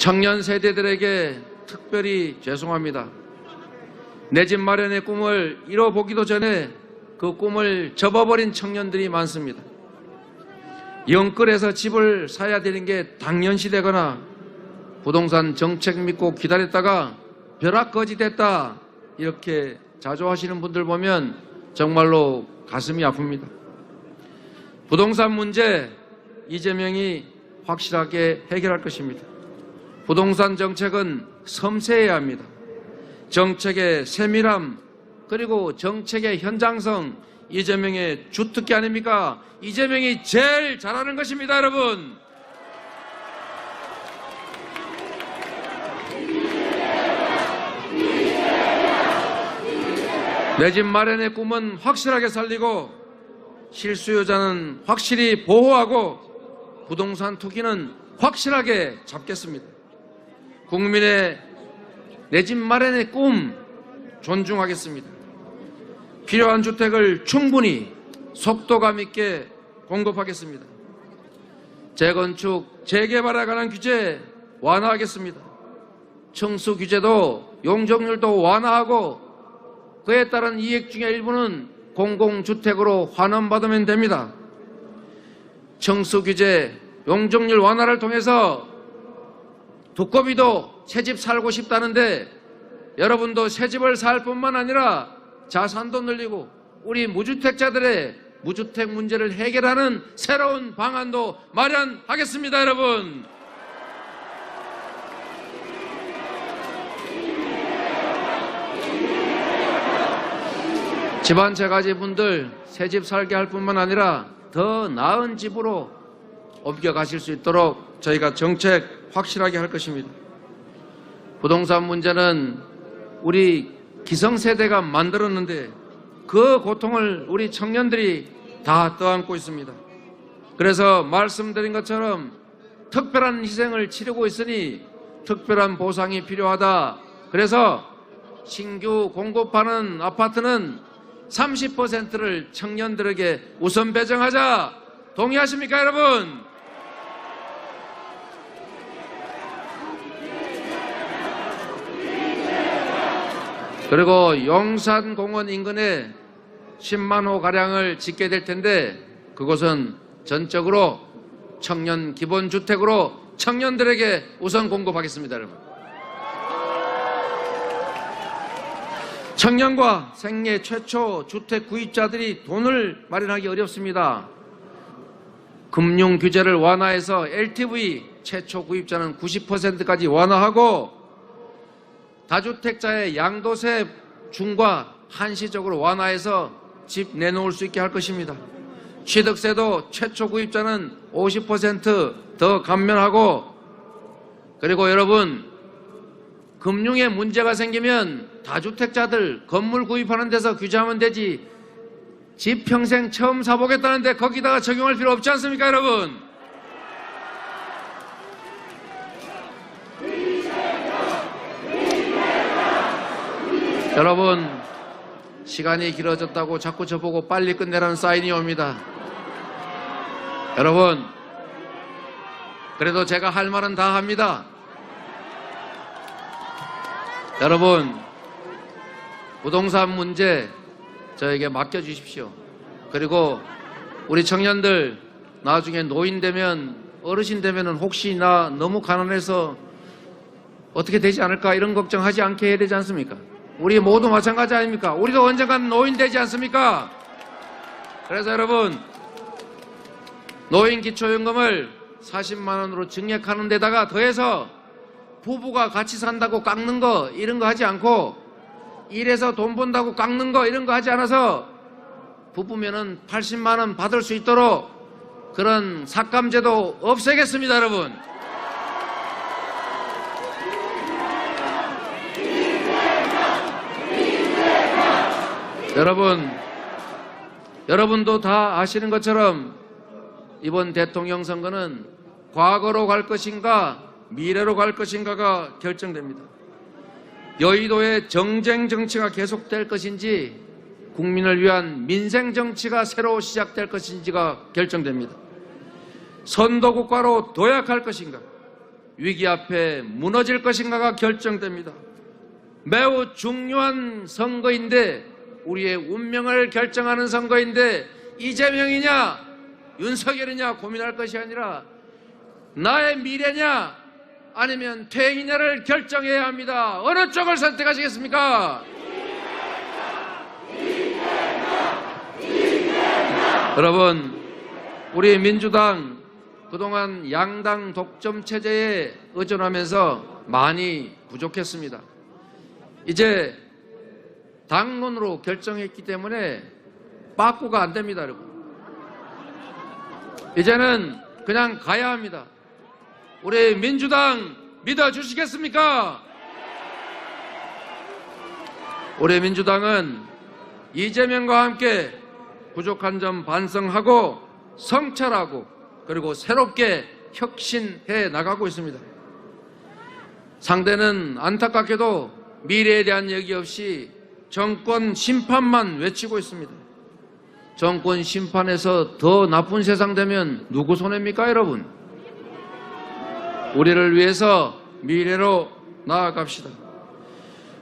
청년 세대들에게 특별히 죄송합니다. 내 집 마련의 꿈을 이뤄보기도 전에 그 꿈을 접어버린 청년들이 많습니다. 영끌에서 집을 사야 되는 게 당연시 되거나 부동산 정책 믿고 기다렸다가 벼락거지 됐다 이렇게 자조하시는 분들 보면 정말로 가슴이 아픕니다. 부동산 문제 이재명이 확실하게 해결할 것입니다. 부동산 정책은 섬세해야 합니다. 정책의 세밀함 그리고 정책의 현장성 이재명의 주특기 아닙니까? 이재명이 제일 잘하는 것입니다, 여러분. 내 집 마련의 꿈은 확실하게 살리고 실수요자는 확실히 보호하고 부동산 투기는 확실하게 잡겠습니다. 국민의 내 집 마련의 꿈 존중하겠습니다. 필요한 주택을 충분히 속도감 있게 공급하겠습니다. 재건축, 재개발에 관한 규제 완화하겠습니다. 청수 규제도 용적률도 완화하고 그에 따른 이익 중의 일부는 공공주택으로 환원받으면 됩니다. 청수 규제, 용적률 완화를 통해서 두꺼비도 새집 살고 싶다는데 여러분도 새집을 살 뿐만 아니라 자산도 늘리고 우리 무주택자들의 무주택 문제를 해결하는 새로운 방안도 마련하겠습니다, 여러분. 집한채 가진 분들 새 집 살게 할 뿐만 아니라 더 나은 집으로 옮겨가실 수 있도록 저희가 정책 확실하게 할 것입니다. 부동산 문제는 우리 기성세대가 만들었는데 그 고통을 우리 청년들이 다 떠안고 있습니다. 그래서 말씀드린 것처럼 특별한 희생을 치르고 있으니 특별한 보상이 필요하다. 그래서 신규 공급하는 아파트는 30%를 청년들에게 우선 배정하자. 동의하십니까, 여러분? 그리고 용산공원 인근에 10만 호 가량을 짓게 될 텐데 그곳은 전적으로 청년 기본 주택으로 청년들에게 우선 공급하겠습니다, 여러분. 청년과 생애 최초 주택 구입자들이 돈을 마련하기 어렵습니다. 금융 규제를 완화해서 LTV 최초 구입자는 90%까지 완화하고 다주택자의 양도세 중과 한시적으로 완화해서 집 내놓을 수 있게 할 것입니다. 취득세도 최초 구입자는 50%더 감면하고 그리고 여러분 금융에 문제가 생기면 다주택자들 건물 구입하는 데서 규제하면 되지 집 평생 처음 사보겠다는데 거기다가 적용할 필요 없지 않습니까 여러분? 여러분 시간이 길어졌다고 자꾸 저보고 빨리 끝내라는 사인이 옵니다. 여러분 그래도 제가 할 말은 다 합니다. 여러분 부동산 문제 저에게 맡겨주십시오. 그리고 우리 청년들 나중에 노인 되면 어르신 되면은 혹시 나 너무 가난해서 어떻게 되지 않을까 이런 걱정하지 않게 해야 되지 않습니까? 우리 모두 마찬가지 아닙니까? 우리도 언젠간 노인 되지 않습니까? 그래서 여러분 노인 기초연금을 40만 원으로 증액하는 데다가 더해서 부부가 같이 산다고 깎는 거 이런 거 하지 않고 일해서 돈 번다고 깎는 거 이런 거 하지 않아서 부부면은 80만 원 받을 수 있도록 그런 삭감제도 없애겠습니다, 여러분. 여러분, 여러분도 다 아시는 것처럼 이번 대통령 선거는 과거로 갈 것인가 미래로 갈 것인가가 결정됩니다. 여의도의 정쟁 정치가 계속될 것인지 국민을 위한 민생 정치가 새로 시작될 것인지가 결정됩니다. 선도국가로 도약할 것인가 위기 앞에 무너질 것인가가 결정됩니다. 매우 중요한 선거인데 우리의 운명을 결정하는 선거인데 이재명이냐 윤석열이냐 고민할 것이 아니라 나의 미래냐 아니면 퇴행이냐를 결정해야 합니다. 어느 쪽을 선택하시겠습니까? 여러분, 우리 민주당 그동안 양당 독점 체제에 의존하면서 많이 부족했습니다. 이제 당론으로 결정했기 때문에 빠꾸가 안 됩니다, 여러분. 이제는 그냥 가야 합니다. 우리 민주당 믿어주시겠습니까? 우리 민주당은 이재명과 함께 부족한 점 반성하고 성찰하고 그리고 새롭게 혁신해 나가고 있습니다. 상대는 안타깝게도 미래에 대한 얘기 없이 정권 심판만 외치고 있습니다. 정권 심판에서 더 나쁜 세상 되면 누구 손해입니까, 여러분? 우리를 위해서 미래로 나아갑시다.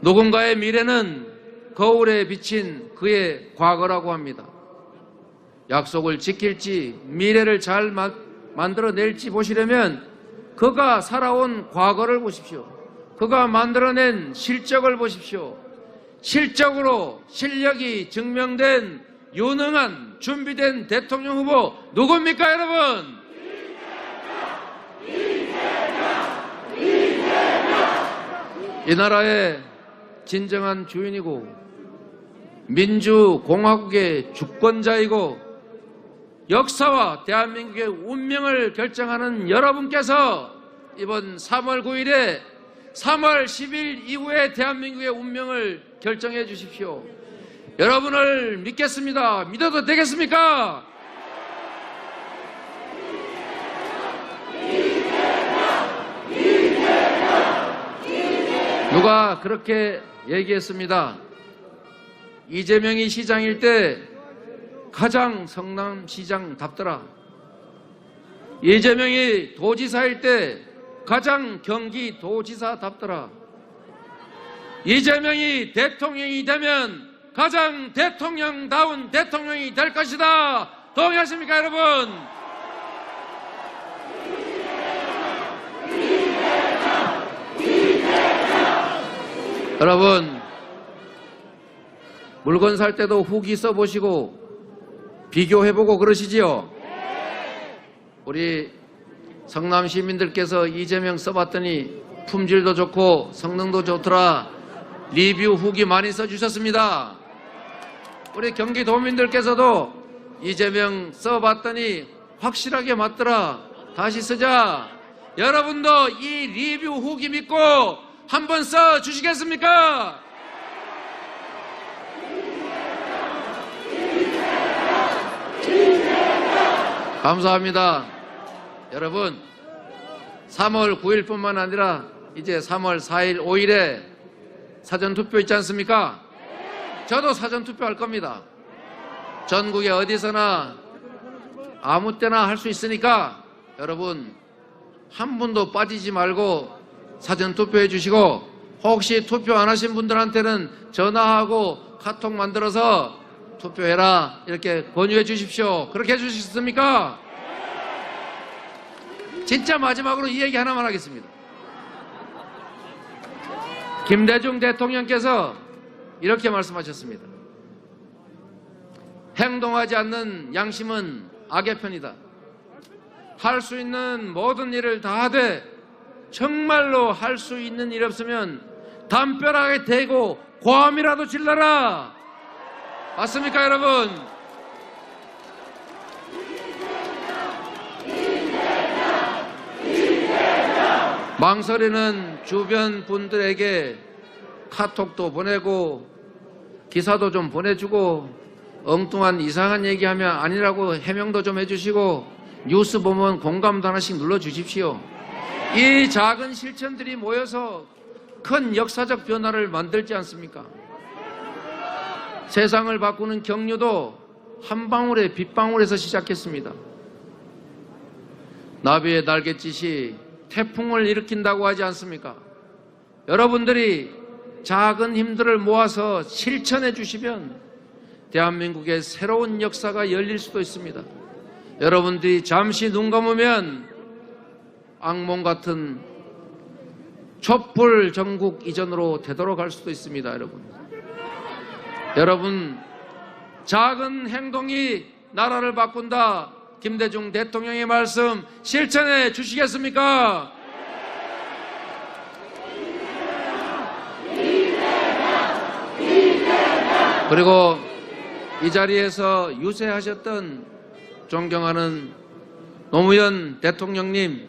누군가의 미래는 거울에 비친 그의 과거라고 합니다. 약속을 지킬지 미래를 잘 마- 만들어낼지 보시려면 그가 살아온 과거를 보십시오. 그가 만들어낸 실적을 보십시오. 실적으로 실력이 증명된 유능한 준비된 대통령 후보 누굽니까 여러분? 이 나라의 진정한 주인이고 민주공화국의 주권자이고 역사와 대한민국의 운명을 결정하는 여러분께서 이번 3월 9일에 3월 10일 이후에 대한민국의 운명을 결정해 주십시오. 여러분을 믿겠습니다. 믿어도 되겠습니까? 누가 그렇게 얘기했습니다. 이재명이 시장일 때 가장 성남시장답더라. 이재명이 도지사일 때 가장 경기도지사답더라. 이재명이 대통령이 되면 가장 대통령다운 대통령이 될 것이다. 동의하십니까, 여러분? 여러분, 물건 살 때도 후기 써보시고 비교해보고 그러시지요? 우리 성남 시민들께서 이재명 써봤더니 품질도 좋고 성능도 좋더라. 리뷰 후기 많이 써주셨습니다. 우리 경기도민들께서도 이재명 써봤더니 확실하게 맞더라. 다시 쓰자. 여러분도 이 리뷰 후기 믿고 한번 써주시겠습니까? 감사합니다. 여러분, 3월 9일뿐만 아니라 이제 3월 4일, 5일에 사전투표 있지 않습니까? 저도 사전투표 할 겁니다. 전국에 어디서나 아무 때나 할 수 있으니까 여러분, 한 분도 빠지지 말고 사전 투표해 주시고 혹시 투표 안 하신 분들한테는 전화하고 카톡 만들어서 투표해라 이렇게 권유해 주십시오. 그렇게 해주셨습니까? 진짜 마지막으로 이 얘기 하나만 하겠습니다. 김대중 대통령께서 이렇게 말씀하셨습니다. 행동하지 않는 양심은 악의 편이다. 할 수 있는 모든 일을 다 하되 정말로 할 수 있는 일 없으면 담벼락에 대고 고함이라도 질러라. 맞습니까, 여러분? 망설이는 주변 분들에게 카톡도 보내고 기사도 좀 보내주고 엉뚱한 이상한 얘기하면 아니라고 해명도 좀 해주시고 뉴스 보면 공감도 하나씩 눌러주십시오. 이 작은 실천들이 모여서 큰 역사적 변화를 만들지 않습니까? 세상을 바꾸는 경류도 한 방울의 빗방울에서 시작했습니다. 나비의 날갯짓이 태풍을 일으킨다고 하지 않습니까? 여러분들이 작은 힘들을 모아서 실천해 주시면 대한민국의 새로운 역사가 열릴 수도 있습니다. 여러분들이 잠시 눈 감으면 악몽 같은 촛불 전국 이전으로 되돌아갈 수도 있습니다, 여러분. 여러분, 작은 행동이 나라를 바꾼다. 김대중 대통령의 말씀 실천해 주시겠습니까? 그리고 이 자리에서 유세하셨던 존경하는 노무현 대통령님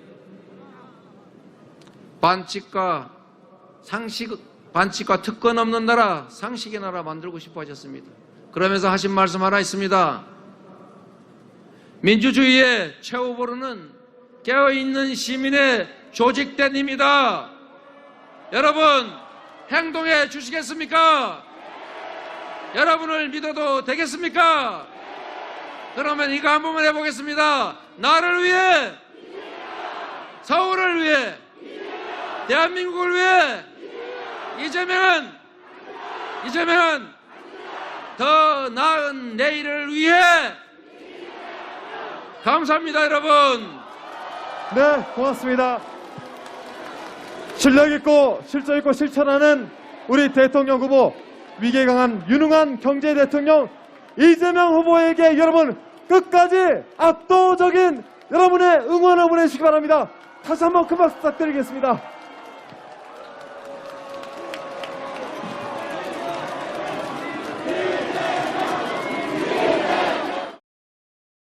반칙과 상식 반칙과 특권 없는 나라 상식의 나라 만들고 싶어 하셨습니다. 그러면서 하신 말씀 하나 있습니다. 민주주의의 최후보루는 깨어있는 시민의 조직된 힘이다. 여러분 행동해 주시겠습니까? 여러분을 믿어도 되겠습니까? 그러면 이거 한 번만 해보겠습니다. 나를 위해, 서울을 위해, 대한민국을 위해, 이재명은, 이재명은 더 나은 내일을 위해, 감사합니다, 여러분. 네, 고맙습니다. 실력 있고 실적 있고 실천하는 우리 대통령 후보 위기에 강한 유능한 경제 대통령 이재명 후보에게 여러분 끝까지 압도적인 여러분의 응원을 보내주시기 바랍니다. 다시 한번 큰 박수 부탁드리겠습니다.